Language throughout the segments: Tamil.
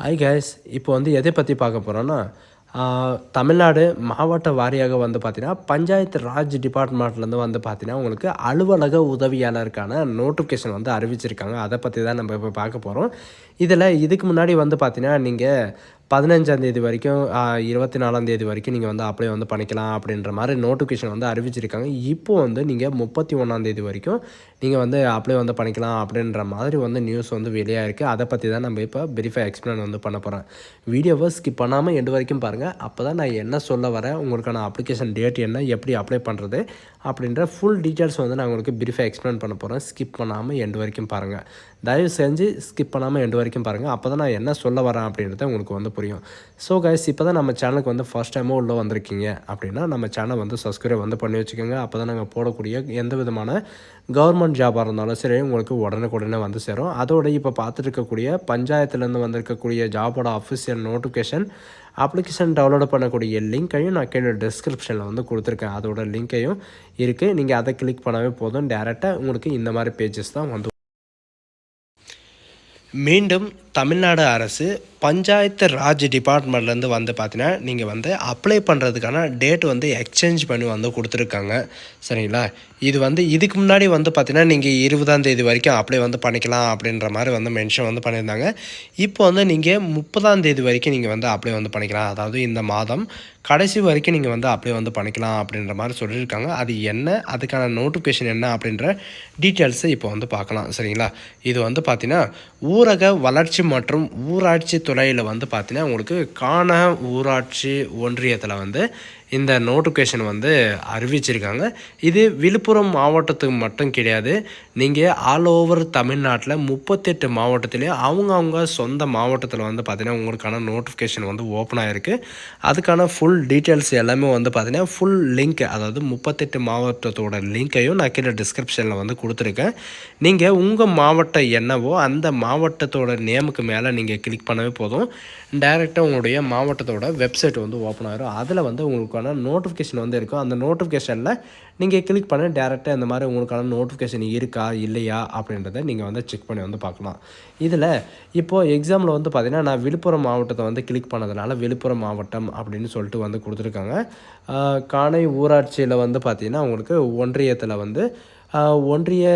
ஹாய் கேஸ் இப்போ வந்து எதை பற்றி பார்க்க போகிறோன்னா தமிழ்நாடு மாவட்ட வாரியாக வந்து பார்த்தீங்கன்னா பஞ்சாயத்து ராஜ் டிபார்ட்மெண்ட்லேருந்து வந்து பார்த்தீங்கன்னா உங்களுக்கு அலுவலக உதவியாளருக்கான நோட்டிஃபிகேஷன் வந்து அறிவிச்சிருக்காங்க. அதை பற்றி தான் நம்ம இப்போ பார்க்க போகிறோம் இதில் இதுக்கு முன்னாடி வந்து பார்த்தீங்கன்னா நீங்கள் பதினஞ்சாந்தேதி வரைக்கும் இருபத்தி நாலாந்தேதி வரைக்கும் நீங்கள் வந்து அப்ளை வந்து பண்ணிக்கலாம் அப்படின்ற மாதிரி நோட்டிஃபிகேஷன் வந்து அறிவிச்சிருக்காங்க. இப்போ வந்து நீங்கள் முப்பத்தி ஒன்றாந்தேதி வரைக்கும் நீங்கள் வந்து அப்ளை வந்து பண்ணிக்கலாம் அப்படின்ற மாதிரி வந்து நியூஸ் வந்து வெளியாக இருக்குது அதை பற்றி தான் நம்ம இப்போ பிரீஃபாக எக்ஸ்பிளைன் வந்து பண்ண போகிறேன் வீடியோவை ஸ்கிப் பண்ணாமல் எண்டு வரைக்கும் பாருங்கள் அப்போ தான் நான் என்ன சொல்ல வரேன் உங்களுக்கான அப்ளிகேஷன் டேட் என்ன எப்படி அப்ளை பண்ணுறது அப்படின்ற ஃபுல் டீட்டெயில்ஸ் வந்து நான் உங்களுக்கு பிரீஃபாக எக்ஸ்பிளைன் பண்ண போகிறேன் ஸ்கிப் பண்ணாமல் எண்டு வரைக்கும் பாருங்கள் தயவு செஞ்சு ஸ்கிப் பண்ணாமல் எண்டு வரைக்கும் பாருங்கள் அப்போ தான் நான் என்ன சொல்ல வரேன் அப்படின்றத உங்களுக்கு வந்து புரியும். ஸோ கைஸ் இப்போ தான் நம்ம சேனலுக்கு வந்து ஃபஸ்ட் டைமோ உள்ளே வந்திருக்கீங்க அப்படின்னா நம்ம சேனல் வந்து சப்ஸ்கிரைப் வந்து பண்ணி வச்சுக்கோங்க. அப்போ தான் நாங்கள் போடக்கூடிய எந்த விதமான கவர்மெண்ட் ஜாபாக இருந்தாலும் சரி உங்களுக்கு உடனுக்குடனே வந்து சேரும். அதோட இப்போ பார்த்துட்டு இருக்கக்கூடிய பஞ்சாயத்துலேருந்து வந்திருக்கக்கூடிய ஜாபோட அஃபிஷியல் நோட்டிஃபிகேஷன் அப்ளிகேஷன் டவுன்லோட் பண்ணக்கூடிய லிங்க்கையும் நான் கீழே டிஸ்கிரிப்ஷனில் வந்து கொடுத்துருக்கேன். அதோட லிங்க்கையும் இருக்குது நீங்கள் அதை கிளிக் பண்ணவே போதும். டேரெக்டாக உங்களுக்கு இந்த மாதிரி பேஜஸ் தான் வந்து மீண்டும் தமிழ்நாடு அரசு பஞ்சாயத்து ராஜ் டிபார்ட்மெண்ட்லேருந்து வந்து பார்த்தீங்கன்னா நீங்கள் வந்து அப்ளை பண்ணுறதுக்கான டேட் வந்து எக்ஸ்சேஞ்ச் பண்ணி வந்து கொடுத்துருக்காங்க. சரிங்களா? இது வந்து இதுக்கு முன்னாடி வந்து பார்த்தீங்கன்னா நீங்கள் இருபதாம் தேதி வரைக்கும் அப்ளை வந்து பண்ணிக்கலாம் அப்படின்ற மாதிரி வந்து மென்ஷன் வந்து பண்ணியிருந்தாங்க. இப்போ வந்து நீங்கள் முப்பதாம் தேதி வரைக்கும் நீங்கள் வந்து அப்ளை வந்து பண்ணிக்கலாம். அதாவது இந்த மாதம் கடைசி வரைக்கும் நீங்கள் வந்து அப்ளை வந்து பண்ணிக்கலாம் அப்படின்ற மாதிரி சொல்லியிருக்காங்க. அது என்ன? அதுக்கான நோட்டிஃபிகேஷன் என்ன அப்படின்ற டீட்டெயில்ஸை இப்போ வந்து பார்க்கலாம். சரிங்களா? இது வந்து பார்த்தீங்கன்னா ஊரக வளர்ச்சி மற்றும் ஊராட்சி துறையில் வந்து பார்த்தீங்கன்னா உங்களுக்கு காண ஊராட்சி ஒன்றியத்தில் வந்து இந்த நோட்டிஃபிகேஷன் வந்து அறிவிச்சிருக்காங்க. இது விழுப்புரம் மாவட்டத்துக்கு மட்டும் கிடையாது. நீங்கள் ஆல் ஓவர் தமிழ்நாட்டில் முப்பத்தெட்டு மாவட்டத்துலேயும் அவங்கவுங்க சொந்த மாவட்டத்தில் வந்து பார்த்திங்கன்னா உங்களுக்கான நோட்டிஃபிகேஷன் வந்து ஓப்பன் ஆகிருக்கு அதுக்கான ஃபுல் டீட்டெயில்ஸ் எல்லாமே வந்து பார்த்திங்கன்னா ஃபுல் லிங்க் அதாவது முப்பத்தெட்டு மாவட்டத்தோட லிங்க்கையும் நான் கீழே டிஸ்கிரிப்ஷனில் வந்து கொடுத்துருக்கேன். நீங்கள் உங்கள் மாவட்டம் என்னவோ அந்த மாவட்டத்தோட நேமுக்கு மேலே நீங்கள் கிளிக் பண்ணவே போதும். டைரெக்டாக உங்களுடைய மாவட்டத்தோட வெப்சைட் வந்து ஓப்பன் ஆகிரும் அதில் வந்து உங்களுக்கு உங்களுக்கான நோட்டிஃபிகேஷன் வந்து இருக்கும் அந்த நோட்டிஃபிகேஷனில் நீங்கள் கிளிக் பண்ணி டேரெக்டாக இந்த மாதிரி உங்களுக்கான நோட்டிஃபிகேஷன் இருக்கா இல்லையா அப்படின்றத நீங்கள் வந்து செக் பண்ணி வந்து பார்க்கலாம். இதில் இப்போது எக்ஸாமில் வந்து பார்த்திங்கன்னா நான் விழுப்புரம் மாவட்டத்தை வந்து கிளிக் பண்ணதுனால விழுப்புரம் மாவட்டம் அப்படின்னு சொல்லிட்டு வந்து கொடுத்துருக்காங்க. காணை ஊராட்சியில் வந்து பார்த்திங்கன்னா உங்களுக்கு ஒன்றியத்தில் வந்து ஒன்றிய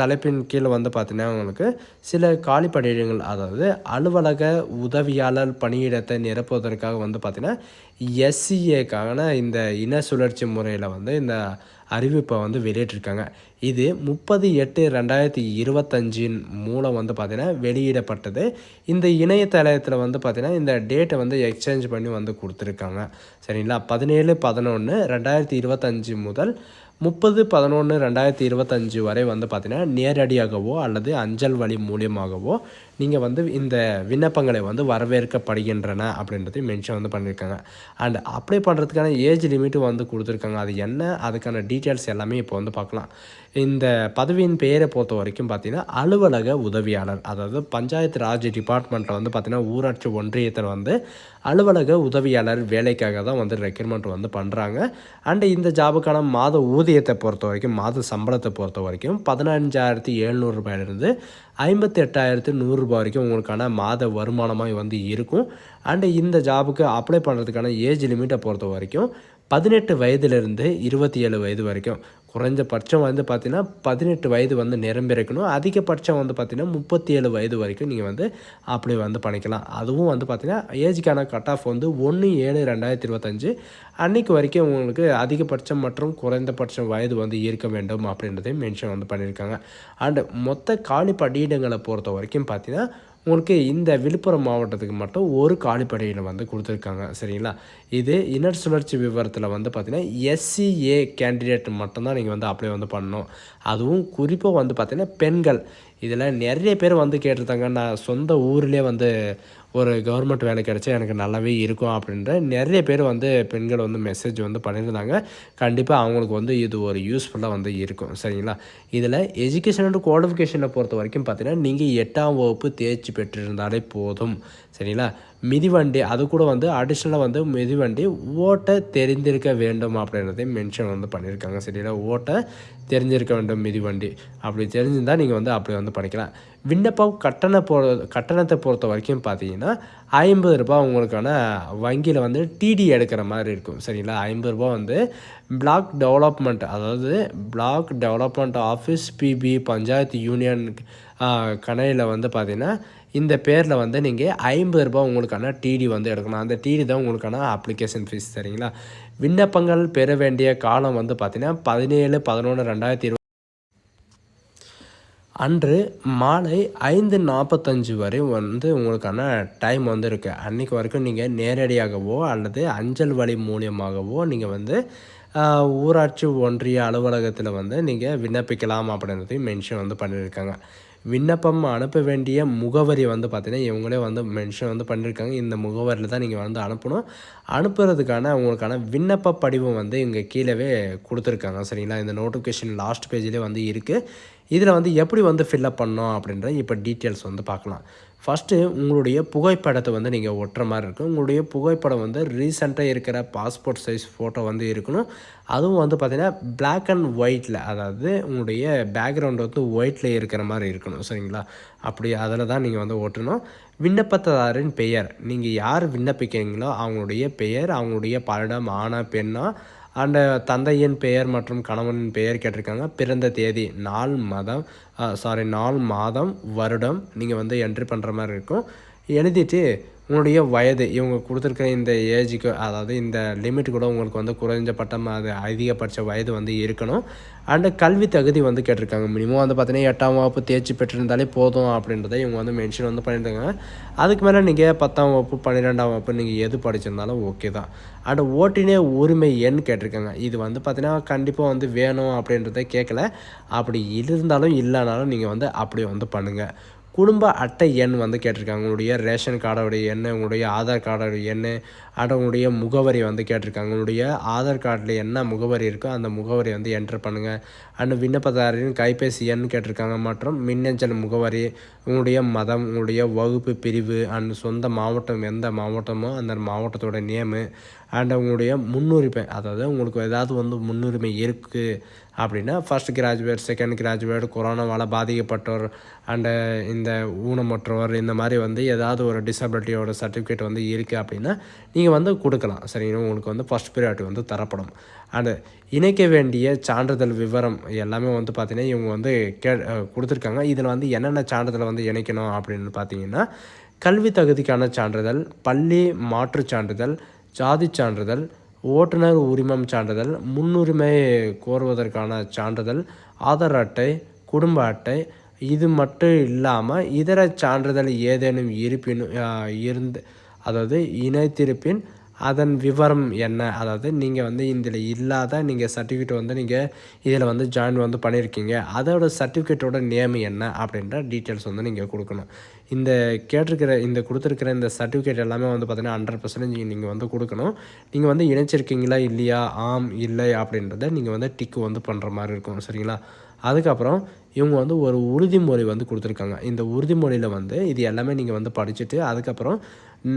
தலைப்பின் கீழே வந்து பார்த்தீங்கன்னா உங்களுக்கு சில காலி பணியிடங்கள் அதாவது அலுவலக உதவியாளர் பணியிடத்தை நிரப்புவதற்காக வந்து பார்த்திங்கன்னா எஸ்சிஏக்கான இந்த இன சுழற்சி முறையில் வந்து இந்த அறிவிப்பை வந்து வெளியிட்டிருக்காங்க. இது முப்பது எட்டு ரெண்டாயிரத்தி இருபத்தஞ்சின் மூலம் வந்து பார்த்திங்கன்னா வெளியிடப்பட்டது. இந்த இணையதளத்தில் வந்து பார்த்திங்கன்னா இந்த டேட்டை வந்து எக்ஸ்சேஞ்ச் பண்ணி வந்து கொடுத்துருக்காங்க. சரிங்களா? பதினேழு பதினொன்று ரெண்டாயிரத்தி இருபத்தஞ்சி முதல் முப்பது பதினொன்று ரெண்டாயிரத்தி இருபத்தஞ்சி வரை வந்து பார்த்திங்கன்னா நேரடியாகவோ அல்லது அஞ்சல் வழி மூலியமாகவோ நீங்கள் வந்து இந்த விண்ணப்பங்களை வந்து வரவேற்கப்படுகின்றன அப்படின்றதையும் மென்ஷன் வந்து பண்ணியிருக்காங்க அண்ட் அப்ளை பண்ணுறதுக்கான ஏஜ் லிமிட்டும் வந்து கொடுத்துருக்காங்க. அது என்ன? அதுக்கான டீட்டெயில்ஸ் எல்லாமே இப்போ வந்து பார்க்கலாம். இந்த பதவியின் பெயரை பொறுத்த வரைக்கும் பார்த்திங்கன்னா அலுவலக உதவியாளர். அதாவது பஞ்சாயத்து ராஜ் டிபார்ட்மெண்ட்டில் வந்து பார்த்திங்கன்னா ஊராட்சி ஒன்றியத்தில் வந்து அலுவலக உதவியாளர் வேலைக்காக தான் வந்து ரெக்ரூட்மெண்ட் வந்து பண்ணுறாங்க அண்டு இந்த ஜாபுக்கான மாத ஊதியத்தை பொறுத்த வரைக்கும் மாத சம்பளத்தை பொறுத்த வரைக்கும் பதினஞ்சாயிரத்தி எழுநூறுபாயிலிருந்து ஐம்பத்தி எட்டாயிரத்து நூறுரூபா வரைக்கும் உங்களுக்கான மாத வருமானமாக வந்து இருக்கும். அண்டு இந்த ஜாபுக்கு அப்ளை பண்ணுறதுக்கான ஏஜ் லிமிட்டை பொறுத்த வரைக்கும் பதினெட்டு வயதுலேருந்து இருபத்தி ஏழு வயது வரைக்கும். குறைஞ்சபட்சம் வந்து பார்த்திங்கன்னா பதினெட்டு வயது வந்து நிரம்பியிருக்கணும் அதிகபட்சம் வந்து பார்த்திங்கன்னா முப்பத்தி ஏழு வயது வரைக்கும் நீங்கள் வந்து அப்படி வந்து பண்ணிக்கலாம். அதுவும் வந்து பார்த்திங்கன்னா ஏஜுக்கான கட் ஆஃப் வந்து ஒன்று ஏழு ரெண்டாயிரத்தி இருபத்தஞ்சு. அன்றைக்கு வரைக்கும் உங்களுக்கு அதிகபட்சம் மற்றும் குறைந்தபட்சம் வயது வந்து இருக்க வேண்டும் அப்படின்றதையும் மென்ஷன் வந்து பண்ணியிருக்காங்க. அண்டு மொத்த காலி பொறுத்த வரைக்கும் பார்த்திங்கன்னா உங்களுக்கு இந்த விழுப்புரம் மாவட்டத்துக்கு மட்டும் ஒரு காலிப்படையில் வந்து கொடுத்துருக்காங்க. சரிங்களா? இது இனர் சுழற்சி விவரத்தில் வந்து பார்த்திங்கன்னா எஸ்சிஏ கேண்டிடேட் மட்டும்தான் நீங்கள் வந்து அப்ளை வந்து பண்ணணும். அதுவும் குறிப்பாக வந்து பார்த்திங்கன்னா பெண்கள். இதில் நிறைய பேர் வந்து கேட்டிருந்தாங்க நான் சொந்த ஊர்லேயே வந்து ஒரு கவர்மெண்ட் வேலை கிடச்சா எனக்கு நல்லாவே இருக்கும் அப்படின்ற நிறைய பேர் வந்து பெண்கள் வந்து மெசேஜ் வந்து பண்ணியிருந்தாங்க. கண்டிப்பாக அவங்களுக்கு வந்து இது ஒரு யூஸ்ஃபுல்லாக வந்து இருக்கும். சரிங்களா? இதில் எஜுகேஷன் அண்ட் குவாலிஃபிகேஷனை பொறுத்த வரைக்கும் பார்த்தீங்கன்னா நீங்கள் எட்டாம் வகுப்பு தேர்ச்சி பெற்றிருந்தாலே போதும். சரிங்களா? மிதிவண்டி அது கூட வந்து அடிஷ்னலாக வந்து மிதிவண்டி ஓட்ட தெரிந்திருக்க வேண்டும் அப்படின்றதையும் மென்ஷன் வந்து பண்ணியிருக்காங்க. சரிங்களா ஓட்ட தெரிஞ்சிருக்க வேண்டும் மிதிவண்டி. அப்படி தெரிஞ்சிருந்தால் நீங்கள் வந்து அப்படி வந்து பண்ணிக்கலாம். விண்ணப்பம் கட்டண போ கட்டணத்தை பொறுத்த வரைக்கும் பார்த்தீங்கன்னா ஐம்பது ரூபா உங்களுக்கான வங்கியில் வந்து டிடி எடுக்கிற மாதிரி இருக்கும். சரிங்களா? ஐம்பது ரூபா வந்து பிளாக் டெவலப்மெண்ட் அதாவது block development office BP panchayat union கணையில் வந்து பார்த்திங்கன்னா இந்த பேரில் வந்து நீங்கள் ஐம்பது ரூபா உங்களுக்கான டிடி வந்து எடுக்கணும். அந்த டிடி தான் உங்களுக்கான அப்ளிகேஷன் ஃபீஸ் சரிங்களா? விண்ணப்பங்கள் பெற வேண்டிய காலம் வந்து பார்த்திங்கன்னா பதினேழு பதினொன்று ரெண்டாயிரத்தி இருபது அன்று மாலை ஐந்து நாற்பத்தஞ்சு வரை வந்து உங்களுக்கான டைம் வந்து இருக்குது அன்றைக்கு வரைக்கும் நீங்கள் நேரடியாகவோ அல்லது அஞ்சல் வழி மூலியமாகவோ நீங்கள் வந்து ஊராட்சி ஒன்றிய அலுவலகத்தில் வந்து நீங்கள் விண்ணப்பிக்கலாம் அப்படின்றதையும் மென்ஷன் வந்து பண்ணியிருக்காங்க விண்ணப்பம் அனுப்ப வேண்டிய முகவரி வந்து பார்த்தீங்கன்னா இவங்களே வந்து மென்ஷன் வந்து பண்ணியிருக்காங்க இந்த முகவரியில் தான் நீங்கள் வந்து அனுப்பணும். அனுப்புறதுக்கான அவங்களுக்கான விண்ணப்ப படிவம் வந்து இங்கே கீழே கொடுத்துருக்காங்க. சரிங்களா? இந்த நோட்டிஃபிகேஷன் லாஸ்ட் பேஜ்லேயே வந்து இருக்குது இதில் வந்து எப்படி வந்து ஃபில்லப் பண்ணோம் அப்படின்ற இப்போ டீட்டெயில்ஸ் வந்து பார்க்கலாம். ஃபஸ்ட்டு உங்களுடைய புகைப்படத்தை வந்து நீங்கள் ஒட்டுற மாதிரி இருக்கும் உங்களுடைய புகைப்படம் வந்து ரீசெண்டாக இருக்கிற பாஸ்போர்ட் சைஸ் ஃபோட்டோ வந்து இருக்கணும். அதுவும் வந்து பார்த்திங்கன்னா பிளாக் அண்ட் ஒயிட்டில் அதாவது உங்களுடைய பேக்ரவுண்ட் வந்து ஒயிட்டில் இருக்கிற மாதிரி இருக்கணும் சரிங்களா? அப்படி அதில் தான் நீங்கள் வந்து ஓட்டணும் விண்ணப்பதாரின் பெயர் நீங்கள் யார் விண்ணப்பிக்கிறீங்களோ அவங்களுடைய பெயர் அவங்களுடைய படம் ஆனா பெண்ணா அண்ட் தந்தையின் பெயர் மற்றும் கணவனின் பெயர் கேட்டிருக்காங்க. பிறந்த தேதி நாள் மதம் சாரி நாள் மாதம் வருடம். நீங்கள் வந்து என்ட்ரி பண்ணுற மாதிரி இருக்கும். எழுதிட்டு உங்களுடைய வயது இவங்க கொடுத்துருக்க இந்த ஏஜுக்கு அதாவது இந்த லிமிட் கூட உங்களுக்கு வந்து குறைஞ்சபட்சம் அது அதிகபட்ச வயது வந்து இருக்கணும். அண்டு கல்வி தகுதி வந்து கேட்டிருக்காங்க. மினிமம் வந்து பார்த்தீங்கன்னா எட்டாம் வகுப்பு தேர்ச்சி பெற்றிருந்தாலே போதும் அப்படின்றத இவங்க வந்து மென்ஷன் வந்து பண்ணியிருக்காங்க. அதுக்கு மேலே நீங்கள் பத்தாம் வகுப்பு பன்னிரெண்டாம் வகுப்பு நீங்கள் எது படிச்சிருந்தாலும் ஓகே தான். அண்ட் ஓட்டினே உரிமை எண் கேட்டிருக்காங்க. இது வந்து பார்த்தீங்கன்னா கண்டிப்பாக வந்து வேணும் அப்படின்றத கேட்கல. அப்படி இருந்தாலும் இல்லைனாலும் நீங்கள் வந்து அப்படி வந்து பண்ணுங்கள் குடும்ப அட்டை எண் வந்து கேட்டிருக்காங்க. உங்களுடைய ரேஷன் கார்டோடைய எண் உங்களுடைய ஆதார் கார்டோடைய எண் அட உங்களுடைய முகவரி வந்து கேட்டிருக்காங்க. உங்களுடைய ஆதார் கார்டில் என்ன முகவரி இருக்கோ அந்த முகவரி வந்து என்டர் பண்ணுங்கள் அண்ட் விண்ணப்பதாரரின் கைபேசி எண் கேட்டிருக்காங்க. மற்றும் மின்னஞ்சல் முகவரி உங்களுடைய மதம் உங்களுடைய வகுப்பு பிரிவு அண்ட் சொந்த மாவட்டம் எந்த மாவட்டமோ அந்த மாவட்டத்தோட நேமு அண்ட் உங்களுடைய முன்னுரிமை அதாவது உங்களுக்கு ஏதாவது வந்து முன்னுரிமை இருக்குது அப்படின்னா ஃபர்ஸ்ட் கிராஜுவேட் செகண்ட் கிராஜுவேட் கொரோனாவால் பாதிக்கப்பட்டோர் அண்டு இந்த ஊனமுற்றோர் இந்த மாதிரி வந்து ஏதாவது ஒரு டிசபிலிட்டியோட சர்டிஃபிகேட் வந்து இருக்குது அப்படின்னா நீங்கள் வந்து கொடுக்கலாம். சரிங்களா உங்களுக்கு வந்து ஃபஸ்ட் ப்ரியாரிட்டி வந்து தரப்படும். அண்டு இணைக்க வேண்டிய சான்றிதழ் விவரம் எல்லாமே வந்து பார்த்திங்கன்னா இவங்க வந்து கே கொடுத்துருக்காங்க. இதில் வந்து என்னென்ன சான்றிதழ் வந்து இணைக்கணும் அப்படின்னு பார்த்தீங்கன்னா கல்வி தகுதிக்கான சான்றிதழ் பள்ளி மாற்றுச் சான்றிதழ் ஜாதிச் சான்றிதழ் ஓட்டுநர் உரிமம் சான்றிதழ் முன்னுரிமை கோருவதற்கான சான்றிதழ் ஆதார் அட்டை குடும்ப அட்டை இது மட்டும் இல்லாமல் இதர சான்றிதழ் ஏதேனும் இருப்பினும் இருந்து அதாவது இணைத்திருப்பின் அதன் விவரம் என்ன? அதாவது நீங்கள் வந்து இதில் இல்லாத நீங்கள் சர்டிஃபிகேட் வந்து நீங்கள் இதில் வந்து ஜாயின் வந்து பண்ணியிருக்கீங்க அதோட சர்டிஃபிகேட்டோட நேம் என்ன? அப்படின்ற டீட்டெயில்ஸ் வந்து நீங்கள் கொடுக்கணும். இந்த கேட்டிருக்கிற இந்த கொடுத்துருக்கிற இந்த சர்டிஃபிகேட் எல்லாமே வந்து பார்த்தீங்கன்னா ஹண்ட்ரட் பர்சன்டேஜ் நீங்கள் வந்து கொடுக்கணும். நீங்கள் வந்து இணைச்சிருக்கீங்களா இல்லையா? ஆம் இல்லை அப்படின்றத நீங்கள் வந்து டிக்கு வந்து பண்ணுற மாதிரி இருக்கும் சரிங்களா? அதுக்கப்புறம் இவங்க வந்து ஒரு உறுதிமொழி வந்து கொடுத்துருக்காங்க. இந்த உறுதிமொழியில் வந்து இது எல்லாமே நீங்கள் வந்து படிச்சுட்டு அதுக்கப்புறம்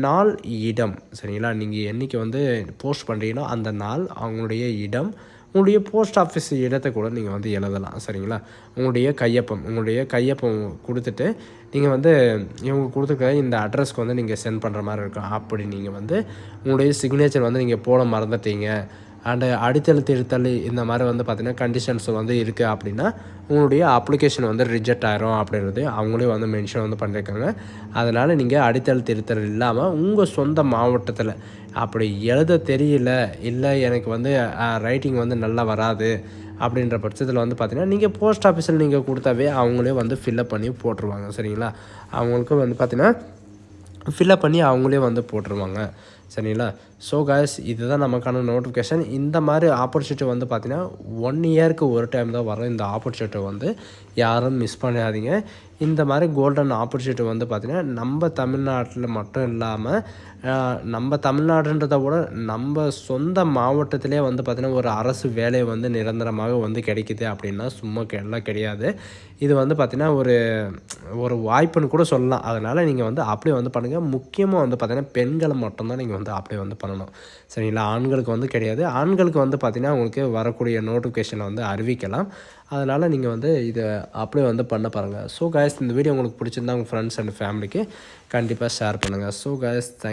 நாள் இடம் சரிங்களா? நீங்கள் என்றைக்கு வந்து போஸ்ட் பண்ணுறீங்களோ அந்த நாள் அவங்களுடைய இடம் உங்களுடைய போஸ்ட் ஆஃபீஸ் இடத்தை கூட நீங்கள் வந்து எழுதலாம் சரிங்களா? உங்களுடைய கையொப்பம் உங்களுடைய கையொப்பம் கொடுத்துட்டு நீங்கள் வந்து இவங்க கொடுத்துருக்க இந்த அட்ரஸ்க்கு வந்து நீங்கள் சென்ட் பண்ணுற மாதிரி இருக்கும். அப்படி நீங்கள் வந்து உங்களுடைய சிக்னேச்சர் வந்து நீங்கள் போட மறந்துட்டீங்க. அண்டு அடித்தழுத்து திருத்தல் இந்த மாதிரி வந்து பார்த்திங்கன்னா கண்டிஷன்ஸ் வந்து இருக்குது அப்படின்னா உங்களுடைய அப்ளிகேஷன் வந்து ரிஜெக்ட் ஆகிரும் அப்படின்றது அவங்களே வந்து மென்ஷன் வந்து பண்ணியிருக்காங்க அதனால் நீங்கள் அடித்தழுத்து திருத்தல் இல்லாமல் உங்கள் சொந்த மாவட்டத்தில் அப்படி எழுத தெரியல இல்லை எனக்கு வந்து ரைட்டிங் வந்து நல்லா வராது அப்படின்ற பட்சத்தில் வந்து பார்த்திங்கன்னா நீங்கள் போஸ்ட் ஆஃபீஸில் நீங்கள் கொடுத்தாவே அவங்களே வந்து ஃபில்லப் பண்ணி போட்டுருவாங்க சரிங்களா? அவங்களுக்கு வந்து பார்த்திங்கன்னா ஃபில்லப் பண்ணி அவங்களே வந்து போட்டுருவாங்க சரிங்களா? ஸோ காய்ஸ் இதுதான் நமக்கான நோட்டிஃபிகேஷன் இந்த மாதிரி ஆப்பர்ச்சுனிட்டி வந்து பார்த்திங்கன்னா ஒன் இயருக்கு ஒரு டைம் தான் வரும் இந்த ஆப்பர்ச்சுனிட்டி வந்து. யாரும் மிஸ் பண்ணாதீங்க. இந்த மாதிரி கோல்டன் ஆப்பர்ச்சுனிட்டி வந்து பார்த்திங்கன்னா நம்ம தமிழ்நாட்டில் மட்டும் இல்லாமல் நம்ம தமிழ்நாடுன்றத விட நம்ம சொந்த மாவட்டத்திலே வந்து பார்த்திங்கன்னா ஒரு அரசு வேலை வந்து நிரந்தரமாக வந்து கிடைக்குது அப்படின்னா சும்மா எல்லாம் கிடையாது. இது வந்து பார்த்திங்கன்னா ஒரு ஒரு வாய்ப்புன்னு கூட சொல்லலாம். அதனால் நீங்கள் வந்து அப்படியே வந்து பண்ணுங்கள் முக்கியமாக வந்து பார்த்திங்கன்னா பெண்களை மட்டும்தான் நீங்கள் வந்து வந்து அப்ளை வந்து பண்ணணும். சரிங்களா? ஆண்களுக்கு வந்து கிடையாது. ஆண்களுக்கு வந்து பார்த்திங்கன்னா உங்களுக்கு வரக்கூடிய நோட்டிஃபிகேஷனை வந்து அறிவிக்கலாம். அதனால் நீங்கள் வந்து இதை அப்படியே வந்து பண்ண பாருங்கள் ஸோ காய்ஸ் இந்த வீடியோ உங்களுக்கு பிடிச்சிருந்தா உங்கள் ஃப்ரெண்ட்ஸ் அண்ட் ஃபேமிலிக்கு கண்டிப்பாக ஷேர் பண்ணுங்கள் ஸோ காய்ஸ் தேங்க்